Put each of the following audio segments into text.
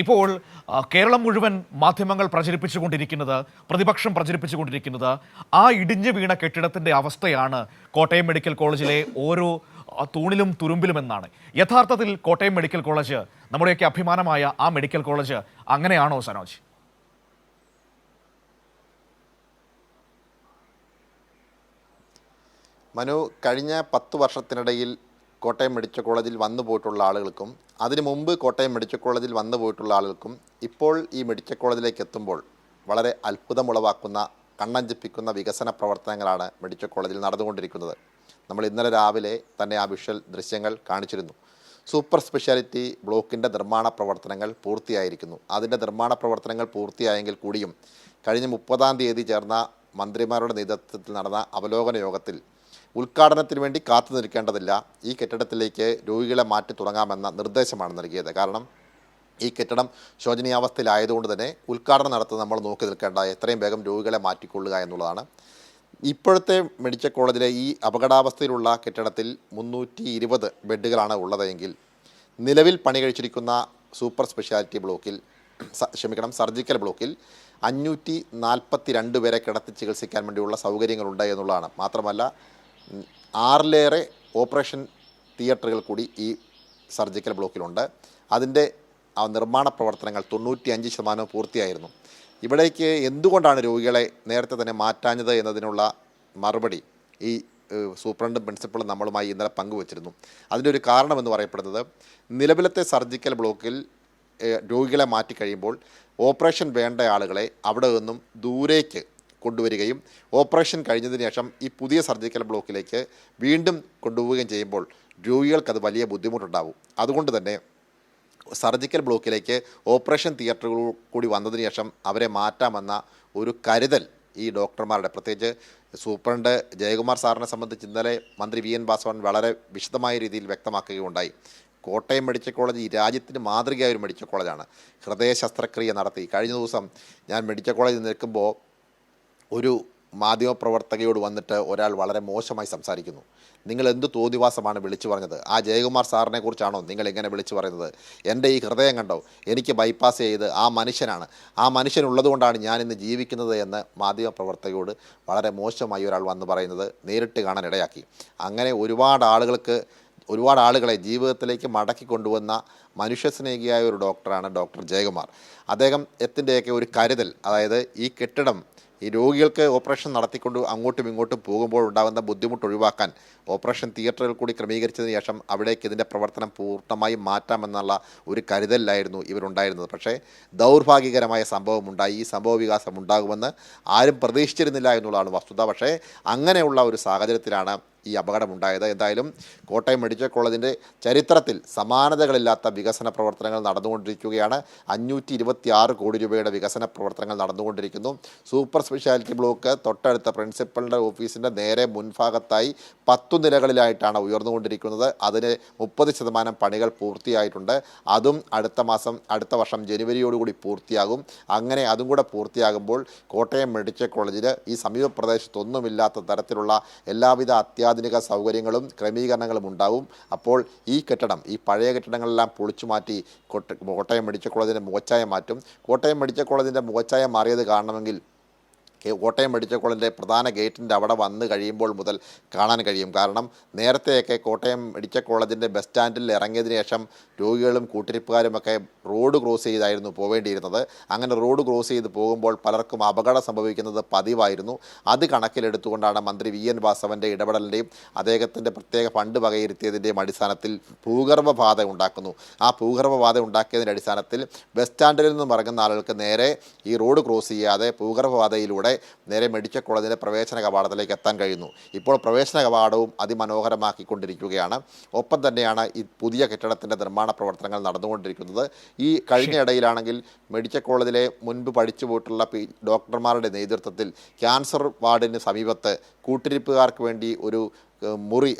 ഇപ്പോൾ കേരളം മുഴുവൻ മാധ്യമങ്ങൾ പ്രചരിപ്പിച്ചുകൊണ്ടിരിക്കുന്നത് പ്രതിപക്ഷം പ്രചരിപ്പിച്ചുകൊണ്ടിരിക്കുന്നത് ആ ഇടിഞ്ഞു വീണ കെട്ടിടത്തിന്റെ അവസ്ഥയാണ് കോട്ടയം മെഡിക്കൽ കോളേജിലെ ഓരോ തൂണിലും തുരുമ്പിലും എന്നാണ്. യഥാർത്ഥത്തിൽ കോട്ടയം മെഡിക്കൽ കോളേജ് നമ്മുടെയൊക്കെ അഭിമാനമായ ആ മെഡിക്കൽ കോളേജ് അങ്ങനെയാണോ സനോജ്? മനു കഴിഞ്ഞ പത്ത് വർഷത്തിനിടയിൽ കോട്ടയം മെഡിക്കൽ കോളേജിൽ വന്നു പോയിട്ടുള്ള ആളുകൾക്കും അതിനു മുമ്പ് കോട്ടയം മെഡിക്കൽ കോളേജിൽ വന്നു പോയിട്ടുള്ള ആളുകൾക്കും ഇപ്പോൾ ഈ മെഡിക്കൽ കോളേജിലേക്ക് എത്തുമ്പോൾ വളരെ അത്ഭുതമുളവാക്കുന്ന കണ്ണഞ്ചിപ്പിക്കുന്ന വികസന പ്രവർത്തനങ്ങളാണ് മെഡിക്കൽ കോളേജിൽ നടന്നുകൊണ്ടിരിക്കുന്നത്. നമ്മൾ ഇന്നലെ രാവിലെ തന്നെ ആ വിഷ്വൽ ദൃശ്യങ്ങൾ കാണിച്ചിരുന്നു. സൂപ്പർ സ്പെഷ്യാലിറ്റി ബ്ലോക്കിന്റെ നിർമ്മാണ പ്രവർത്തനങ്ങൾ പൂർത്തിയായിരിക്കുന്നു. അതിന്റെ നിർമ്മാണ പ്രവർത്തനങ്ങൾ പൂർത്തിയായെങ്കിൽ കൂടിയും കഴിഞ്ഞ മുപ്പതാം തീയതി ചേർന്ന മന്ത്രിമാരുടെ നേതൃത്വത്തിൽ നടന്ന അവലോകന യോഗത്തിൽ ഉദ്ഘാടനത്തിന് വേണ്ടി കാത്തു നിൽക്കേണ്ടതില്ല. ഈ കെട്ടിടത്തിലേക്ക് രോഗികളെ മാറ്റി തുടങ്ങാമെന്ന നിർദ്ദേശമാണ് നൽകിയത്. കാരണം ഈ കെട്ടിടം ശോചനീയാവസ്ഥയിലായതുകൊണ്ട് തന്നെ ഉദ്ഘാടനം നടത്തുന്നത് നമ്മൾ നോക്കി നിൽക്കേണ്ട എത്രയും വേഗം രോഗികളെ മാറ്റിക്കൊള്ളുക എന്നുള്ളതാണ്. ഇപ്പോഴത്തെ മെഡിക്കൽ കോളേജിലെ ഈ അപകടാവസ്ഥയിലുള്ള കെട്ടിടത്തിൽ മുന്നൂറ്റി ഇരുപത് ബെഡുകളാണ് ഉള്ളതെങ്കിൽ നിലവിൽ പണി കഴിച്ചിരിക്കുന്ന സൂപ്പർ സ്പെഷ്യാലിറ്റി ബ്ലോക്കിൽ ക്ഷമിക്കണം സർജിക്കൽ ബ്ലോക്കിൽ അഞ്ഞൂറ്റി നാൽപ്പത്തി രണ്ട് പേരെ കിടത്തി ചികിത്സിക്കാൻ വേണ്ടിയുള്ള സൗകര്യങ്ങളുണ്ട് എന്നുള്ളതാണ്. മാത്രമല്ല ആറിലേറെ ഓപ്പറേഷൻ തിയേറ്ററുകൾ കൂടി ഈ സർജിക്കൽ ബ്ലോക്കിലുണ്ട്. അതിന്റെ ആ നിർമ്മാണ പ്രവർത്തനങ്ങൾ തൊണ്ണൂറ്റി അഞ്ച് ശതമാനം പൂർത്തിയായിരുന്നു. ഇവിടേക്ക് എന്തുകൊണ്ടാണ് രോഗികളെ നേരത്തെ തന്നെ മാറ്റാഞ്ഞത് എന്നതിനുള്ള മറുപടി ഈ സൂപ്രണ്ടും പ്രിൻസിപ്പളും നമ്മളുമായി ഇന്നലെ പങ്കുവച്ചിരുന്നു. അതിന്റെ ഒരു കാരണമെന്ന് പറയപ്പെടുന്നത് നിലവിലത്തെ സർജിക്കൽ ബ്ലോക്കിൽ രോഗികളെ മാറ്റിക്കഴിയുമ്പോൾ ഓപ്പറേഷൻ വേണ്ട ആളുകളെ അവിടെ നിന്നും ദൂരേക്ക് കൊണ്ടുവരികയും ഓപ്പറേഷൻ കഴിഞ്ഞതിന് ശേഷം ഈ പുതിയ സർജിക്കൽ ബ്ലോക്കിലേക്ക് വീണ്ടും കൊണ്ടുപോവുകയും ചെയ്യുമ്പോൾ രോഗികൾക്കത് വലിയ ബുദ്ധിമുട്ടുണ്ടാവും. അതുകൊണ്ട് തന്നെ സർജിക്കൽ ബ്ലോക്കിലേക്ക് ഓപ്പറേഷൻ തിയേറ്ററുകൾ കൂടി വന്നതിന് ശേഷം അവരെ മാറ്റാമെന്ന ഒരു കരുതൽ ഈ ഡോക്ടർമാരുടെ പ്രത്യേകിച്ച് സൂപ്രണ്ട് ജയകുമാർ സാറിനെ സംബന്ധിച്ച് ഇന്നലെ മന്ത്രി വി. എൻ. വാസവൻ വളരെ വിശദമായ രീതിയിൽ വ്യക്തമാക്കുകയുണ്ടായി. കോട്ടയം മെഡിക്കൽ കോളേജ് ഈ രാജ്യത്തിന് മാതൃകയായ ഒരു മെഡിക്കൽ കോളേജാണ്. ഹൃദയ ശസ്ത്രക്രിയ നടത്തി. കഴിഞ്ഞ ദിവസം ഞാൻ മെഡിക്കൽ കോളേജിൽ നിൽക്കുമ്പോൾ ഒരു മാധ്യമപ്രവർത്തകയോട് വന്നിട്ട് ഒരാൾ വളരെ മോശമായി സംസാരിക്കുന്നു. നിങ്ങൾ എന്ത് തോന്നിവാസമാണ് വിളിച്ചു പറഞ്ഞത്? ആ ജയകുമാർ സാറിനെ കുറിച്ചാണോ നിങ്ങൾ എങ്ങനെ വിളിച്ചു പറയുന്നത്? എന്റെ ഈ ഹൃദയം കണ്ടോ? എനിക്ക് ബൈപ്പാസ് ചെയ്ത് ആ മനുഷ്യനാണ്. ആ മനുഷ്യൻ ഉള്ളതുകൊണ്ടാണ് ഞാൻ ഇന്ന് ജീവിക്കുന്നത് എന്ന് മാധ്യമപ്രവർത്തകയോട് വളരെ മോശമായി ഒരാൾ വന്ന് പറയുന്നത് നേരിട്ട് കാണാൻ ഇടയാക്കി അങ്ങനെ ഒരുപാട് ആളുകൾക്ക് ഒരുപാട് ആളുകളെ ജീവിതത്തിലേക്ക് മടക്കി കൊണ്ടുവന്ന മനുഷ്യസ്നേഹിയായ ഒരു ഡോക്ടറാണ് ഡോക്ടർ ജയകുമാർ. അദ്ദേഹം എത്തിന്റെയൊക്കെ ഒരു കരുതൽ അതായത് ഈ കെട്ടിടം ഈ രോഗികൾക്ക് ഓപ്പറേഷൻ നടത്തിക്കൊണ്ട് അങ്ങോട്ടും ഇങ്ങോട്ടും പോകുമ്പോൾ ഉണ്ടാകുന്ന ബുദ്ധിമുട്ട് ഒഴിവാക്കാൻ ഓപ്പറേഷൻ തിയേറ്ററുകൾ കൂടി ക്രമീകരിച്ചതിന് ശേഷം അവിടേക്ക് ഇതിന്റെ പ്രവർത്തനം പൂർണമായും മാറ്റാമെന്നുള്ള ഒരു കരുതലിലായിരുന്നു ഇവരുണ്ടായിരുന്നത്. പക്ഷേ ദൗർഭാഗ്യകരമായ സംഭവം ഉണ്ടായി ഈ സംഭവ വികാസം ഉണ്ടാകുമെന്ന് ആരും പ്രതീക്ഷിച്ചിരുന്നില്ല എന്നുള്ളതാണ് വസ്തുത. പക്ഷേ അങ്ങനെയുള്ള ഒരു സാഹചര്യത്തിലാണ് ഈ അപകടമുണ്ടായത്. എന്തായാലും കോട്ടയം മെഡിക്കൽ കോളേജിന്റെ ചരിത്രത്തിൽ സമാനതകളില്ലാത്ത വികസന പ്രവർത്തനങ്ങൾ നടന്നുകൊണ്ടിരിക്കുകയാണ്. അഞ്ഞൂറ്റി ഇരുപത്തി ആറ് കോടി രൂപയുടെ വികസന പ്രവർത്തനങ്ങൾ നടന്നുകൊണ്ടിരിക്കുന്നു. സൂപ്പർ സ്പെഷ്യാലിറ്റി ബ്ലോക്ക് തൊട്ടടുത്ത പ്രിൻസിപ്പലിന്റെ ഓഫീസിന്റെ നേരെ മുൻഭാഗത്തായി പത്തു നിലകളിലായിട്ടാണ് ഉയർന്നുകൊണ്ടിരിക്കുന്നത്. അതിന് മുപ്പത് ശതമാനം പണികൾ പൂർത്തിയായിട്ടുണ്ട്. അതും അടുത്ത മാസം അടുത്ത വർഷം ജനുവരിയോടുകൂടി പൂർത്തിയാകും. അങ്ങനെ അതും കൂടെ പൂർത്തിയാകുമ്പോൾ കോട്ടയം മെഡിക്കൽ കോളേജിൽ ഈ സമീപ പ്രദേശത്തൊന്നുമില്ലാത്ത തരത്തിലുള്ള എല്ലാവിധ അത്യാധുനിക സൗകര്യങ്ങളും ക്രമീകരണങ്ങളും ഉണ്ടാവും. അപ്പോൾ ഈ കെട്ടിടം ഈ പഴയ കെട്ടിടങ്ങളെല്ലാം പൊളിച്ചു മാറ്റി കോട്ട- കോട്ടയം മെഡിക്കൽ കോളേജിന്റെ മുഖച്ചായ മാറ്റും. കോട്ടയം മെഡിക്കൽ കോളേജിന്റെ മുഖച്ചായ മാറിയത് കാണണമെങ്കിൽ കോട്ടയം മെഡിക്കൽ കോളേജിന്റെ പ്രധാന ഗേറ്റിന്റെ അവിടെ വന്ന് കഴിയുമ്പോൾ മുതൽ കാണാൻ കഴിയും. കാരണം നേരത്തെയൊക്കെ കോട്ടയം മെഡിക്കൽ കോളേജിന്റെ ബസ് സ്റ്റാൻഡിൽ ഇറങ്ങിയതിന് ശേഷം രോഗികളും കൂട്ടിരിപ്പുകാരുമൊക്കെ റോഡ് ക്രോസ് ചെയ്തായിരുന്നു പോവേണ്ടിയിരുന്നത്. അങ്ങനെ റോഡ് ക്രോസ് ചെയ്ത് പോകുമ്പോൾ പലർക്കും അപകടം സംഭവിക്കുന്നത് പതിവായിരുന്നു. അത് കണക്കിലെടുത്തുകൊണ്ടാണ് മന്ത്രി വി. എൻ. വാസവന്റെ ഇടപെടലിന്റെയും അദ്ദേഹത്തിന്റെ പ്രത്യേക ഫണ്ട് വകയിരുത്തിയതിന്റെയും അടിസ്ഥാനത്തിൽ ഭൂഗർഭപാത ഉണ്ടാക്കുന്നു. ആ ഭൂഗർഭപാത ഉണ്ടാക്കിയതിന്റെ അടിസ്ഥാനത്തിൽ ബസ് സ്റ്റാൻഡിൽ നിന്നും ഇറങ്ങുന്ന ആളുകൾക്ക് നേരെ ഈ റോഡ് ക്രോസ് ചെയ്യാതെ നേരെ മെഡിക്കൽ കോളേജിന്റെ പ്രവേശന കവാടത്തിലേക്ക് എത്താൻ കഴിയുന്നു. ഇപ്പോൾ പ്രവേശന കവാടവും അതിമനോഹരമാക്കിക്കൊണ്ടിരിക്കുകയാണ്. ഒപ്പം തന്നെയാണ് ഈ പുതിയ കെട്ടിടത്തിന്റെ നിർമ്മാണ പ്രവർത്തനങ്ങൾ നടന്നുകൊണ്ടിരിക്കുന്നത്. ഈ കഴിഞ്ഞ ഇടയിലാണെങ്കിൽ മെഡിക്കൽ കോളേജിലെ മുൻപ് പഠിച്ചു പോയിട്ടുള്ള ഡോക്ടർമാരുടെ നേതൃത്വത്തിൽ ക്യാൻസർ വാർഡിന് സമീപത്ത് കൂട്ടിരിപ്പുകാർക്ക് വേണ്ടി ഒരു മുറി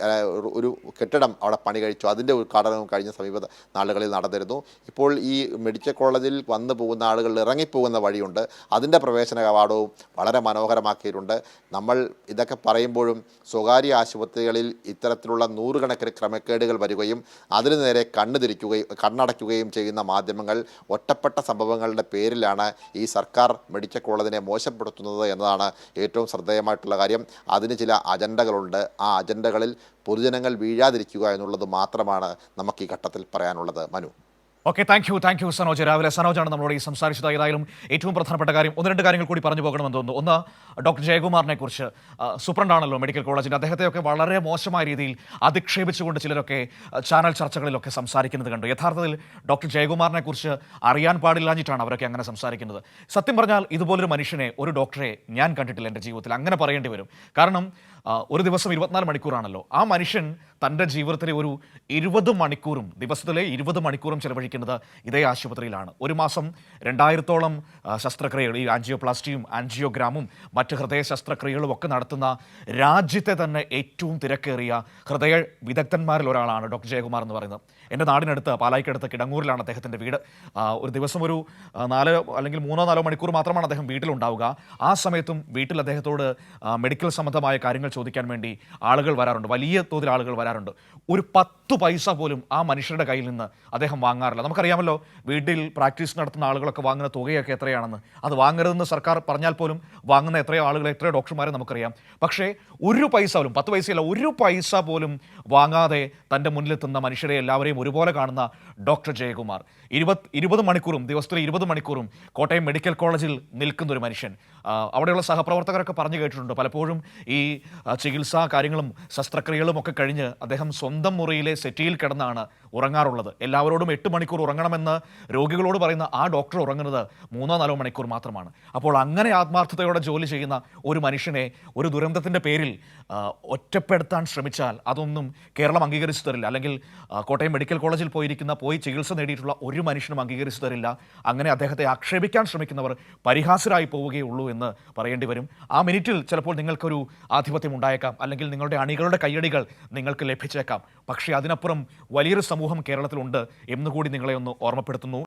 ഒരു- കെട്ടിടം അവിടെ പണി കഴിച്ചു. അതിന്റെ ഉദ്ഘാടനവും കഴിഞ്ഞ സമീപ നാളുകളിൽ നടന്നിരുന്നു. ഇപ്പോൾ ഈ മെഡിക്കൽ കോളേജിൽ വന്നു പോകുന്ന ആളുകൾ ഇറങ്ങിപ്പോകുന്ന വഴിയുണ്ട്. അതിന്റെ പ്രവേശന കവാടവും വളരെ മനോഹരമാക്കിയിട്ടുണ്ട്. നമ്മൾ ഇതൊക്കെ പറയുമ്പോഴും സ്വകാര്യ ആശുപത്രികളിൽ ഇത്തരത്തിലുള്ള നൂറുകണക്കിന് ക്രമക്കേടുകൾ വരികയും അതിനു നേരെ കണ്ണു തിരിക്കുകയും കണ്ണടയ്ക്കുകയും ചെയ്യുന്ന മാധ്യമങ്ങൾ ഒറ്റപ്പെട്ട സംഭവങ്ങളുടെ പേരിലാണ് ഈ സർക്കാർ മെഡിക്കൽ കോളേജിനെ മോശപ്പെടുത്തുന്നത് എന്നതാണ് ഏറ്റവും ശ്രദ്ധേയമായിട്ടുള്ള കാര്യം. അതിന് ചില അജണ്ടകളുണ്ട്. ആ അജണ്ടകളിൽ പൊതുജനങ്ങൾ വീഴാതിരിക്കുക എന്നുള്ളത് മാത്രമാണ് നമുക്ക് ഈ ഘട്ടത്തിൽ പറയാനുള്ളത്. Manu. Okay thank you thank you Sanoj രാവിലെ സനോജാണ് നമ്മളോട് ഈ സംസാരിച്ചത് ഏതായാലും ഏറ്റവും പ്രധാനപ്പെട്ട കാര്യം ഒന്ന് രണ്ട് കാര്യങ്ങൾ കൂടി പറഞ്ഞു പോകണമെന്ന് തോന്നുന്നു. ഒന്ന് ഡോക്ടർ ജയകുമാറിനെ കുറിച്ച് സൂപ്രണ്ടാണല്ലോ മെഡിക്കൽ കോളേജിന്റെ അദ്ദേഹത്തെയൊക്കെ വളരെ മോശമായ രീതിയിൽ അധിക്ഷേപിച്ചുകൊണ്ട് ചിലരൊക്കെ ചാനൽ ചർച്ചകളിലൊക്കെ സംസാരിക്കുന്നത് കണ്ടു. യഥാർത്ഥത്തിൽ ഡോക്ടർ ജയകുമാറിനെ കുറിച്ച് അറിയാൻ പാടില്ലാഞ്ഞിട്ടാണ് അവരൊക്കെ അങ്ങനെ സംസാരിക്കുന്നത്. സത്യം പറഞ്ഞാൽ ഇതുപോലൊരു മനുഷ്യനെ ഒരു ഡോക്ടറെ ഞാൻ കണ്ടിട്ടില്ല എന്റെ ജീവിതത്തിൽ. അങ്ങനെ പറയേണ്ടി വരും. കാരണം ഒരു ദിവസം ഇരുപത്തിനാല് മണിക്കൂറാണല്ലോ. ആ മനുഷ്യൻ തന്റെ ജീവിതത്തിലെ ഒരു ഇരുപത് മണിക്കൂറും ദിവസത്തിലെ ഇരുപത് മണിക്കൂറും ചെലവഴിക്കുന്നത് ഇതേ ആശുപത്രിയിലാണ്. ഒരു മാസം രണ്ടായിരത്തോളം ശസ്ത്രക്രിയകൾ ഈ ആൻജിയോപ്ലാസ്റ്റിയും ആൻജിയോഗ്രാമും മറ്റ് ഹൃദയ ശസ്ത്രക്രിയകളും ഒക്കെ നടത്തുന്ന രാജ്യത്തെ തന്നെ ഏറ്റവും തിരക്കേറിയ ഹൃദയ വിദഗ്ധന്മാരിൽ ഒരാളാണ് ഡോക്ടർ ജയകുമാർ എന്ന് പറയുന്നത്. എന്റെ നാടിനടുത്ത് പാലായിക്കടുത്ത് കിടങ്ങൂരിലാണ് അദ്ദേഹത്തിന്റെ വീട്. ഒരു ദിവസം ഒരു നാലോ അല്ലെങ്കിൽ മൂന്നോ നാലോ മണിക്കൂർ മാത്രമാണ് അദ്ദേഹം വീട്ടിലുണ്ടാവുക. ആ സമയത്തും വീട്ടിൽ അദ്ദേഹത്തോട് മെഡിക്കൽ സംബന്ധമായ കാര്യങ്ങൾ ചോദിക്കാൻ വേണ്ടി ആളുകൾ വരാറുണ്ട്. വലിയ തോതിൽ ആളുകൾ വരാറുണ്ട്. ഒരു പത്ത് പൈസ പോലും ആ മനുഷ്യരുടെ കയ്യിൽ നിന്ന് അദ്ദേഹം വാങ്ങാറില്ല. നമുക്കറിയാമല്ലോ വീട്ടിൽ പ്രാക്ടീസ് നടത്തുന്ന ആളുകളൊക്കെ വാങ്ങുന്ന തുകയൊക്കെ എത്രയാണെന്ന്. അത് വാങ്ങരുതെന്ന് സർക്കാർ പറഞ്ഞാൽ പോലും വാങ്ങുന്ന എത്രയോ ആളുകൾ എത്രയോ ഡോക്ടർമാരെ നമുക്കറിയാം. പക്ഷേ ഒരു പൈസ പോലും പത്ത് പൈസയല്ല ഒരു പൈസ പോലും വാങ്ങാതെ തന്റെ മുന്നിലെത്തുന്ന മനുഷ്യരെ എല്ലാവരെയും ഒരുപോലെ കാണുന്ന ഡോക്ടർ ജയകുമാർ. ഇരുപത് ഇരുപത് മണിക്കൂറും ദിവസത്തിൽ ഇരുപത് മണിക്കൂറും കോട്ടയം മെഡിക്കൽ കോളേജിൽ നിൽക്കുന്ന ഒരു മനുഷ്യൻ അവിടെയുള്ള സഹപ്രവർത്തകരൊക്കെ പറഞ്ഞു കേട്ടിട്ടുണ്ട്. പലപ്പോഴും ഈ ചികിത്സാ കാര്യങ്ങളും ശസ്ത്രക്രിയകളും ഒക്കെ കഴിഞ്ഞ് അദ്ദേഹം സ്വന്തം മുറിയിലെ സെറ്റിയിൽ കിടന്നാണ് ഉറങ്ങാറുള്ളത്. എല്ലാവരോടും എട്ട് മണിക്കൂർ ഉറങ്ങണമെന്ന് രോഗികളോട് പറയുന്ന ആ ഡോക്ടർ ഉറങ്ങുന്നത് മൂന്നോ നാലോ മണിക്കൂർ മാത്രമാണ്. അപ്പോൾ അങ്ങനെ ആത്മാർത്ഥതയോടെ ജോലി ചെയ്യുന്ന ഒരു മനുഷ്യനെ ഒരു ദുരന്തത്തിന്റെ പേരിൽ ഒറ്റപ്പെടുത്താൻ ശ്രമിച്ചാൽ അതൊന്നും കേരളം അംഗീകരിച്ചു തരില്ല. അല്ലെങ്കിൽ കോട്ടയം മെഡിക്കൽ കോളേജിൽ പോയിരിക്കുന്ന പോയി ചികിത്സ നേടിയിട്ടുള്ള ഒരു മനുഷ്യനും അംഗീകരിച്ചു തരില്ല. അങ്ങനെ അദ്ദേഹത്തെ ആക്ഷേപിക്കാൻ ശ്രമിക്കുന്നവർ പരിഹാസരായി പോവുകയുള്ളൂ എന്ന് പറയേണ്ടി വരും. ആ മിനിറ്റിൽ ചിലപ്പോൾ നിങ്ങൾക്കൊരു ആധിപത്യം ഉണ്ടായേക്കാം. അല്ലെങ്കിൽ നിങ്ങളുടെ അണികളുടെ കയ്യടികൾ നിങ്ങൾക്ക് ലഭിച്ചേക്കാം. പക്ഷേ അതിനപ്പുറം വലിയൊരു സമൂഹം കേരളത്തിലുണ്ട് എന്നുകൂടി നിങ്ങളെ ഒന്ന് ഓർമ്മപ്പെടുത്തുന്നു.